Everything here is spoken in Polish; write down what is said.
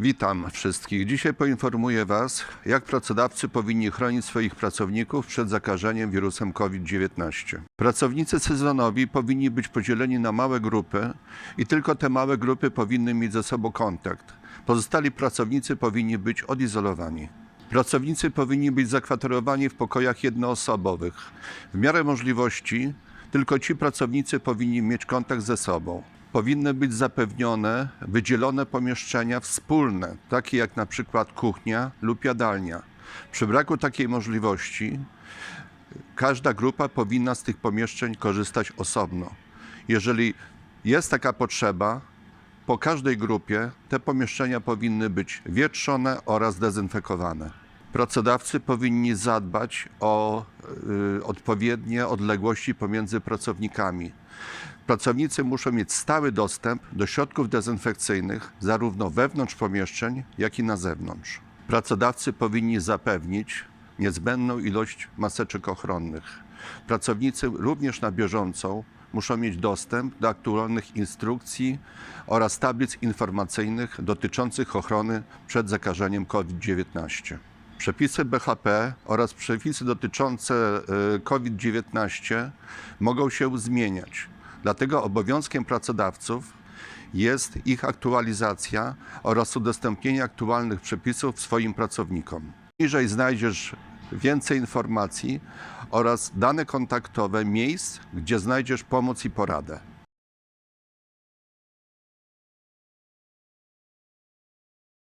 Witam wszystkich. Dzisiaj poinformuję Was, jak pracodawcy powinni chronić swoich pracowników przed zakażeniem wirusem COVID-19. Pracownicy sezonowi powinni być podzieleni na małe grupy i tylko te małe grupy powinny mieć ze sobą kontakt. Pozostali pracownicy powinni być odizolowani. Pracownicy powinni być zakwaterowani w pokojach jednoosobowych. W miarę możliwości tylko ci pracownicy powinni mieć kontakt ze sobą. Powinny być zapewnione wydzielone pomieszczenia wspólne, takie jak na przykład kuchnia lub jadalnia. Przy braku takiej możliwości każda grupa powinna z tych pomieszczeń korzystać osobno. Jeżeli jest taka potrzeba, po każdej grupie te pomieszczenia powinny być wietrzone oraz dezynfekowane. Pracodawcy powinni zadbać o y, odpowiednie odległości pomiędzy pracownikami. Pracownicy muszą mieć stały dostęp do środków dezynfekcyjnych zarówno wewnątrz pomieszczeń, jak i na zewnątrz. Pracodawcy powinni zapewnić niezbędną ilość maseczek ochronnych. Pracownicy również na bieżąco muszą mieć dostęp do aktualnych instrukcji oraz tablic informacyjnych dotyczących ochrony przed zakażeniem COVID-19. Przepisy BHP oraz przepisy dotyczące y, COVID-19 mogą się zmieniać. Dlatego obowiązkiem pracodawców jest ich aktualizacja oraz udostępnienie aktualnych przepisów swoim pracownikom. Niżej znajdziesz więcej informacji oraz dane kontaktowe miejsc, gdzie znajdziesz pomoc i poradę.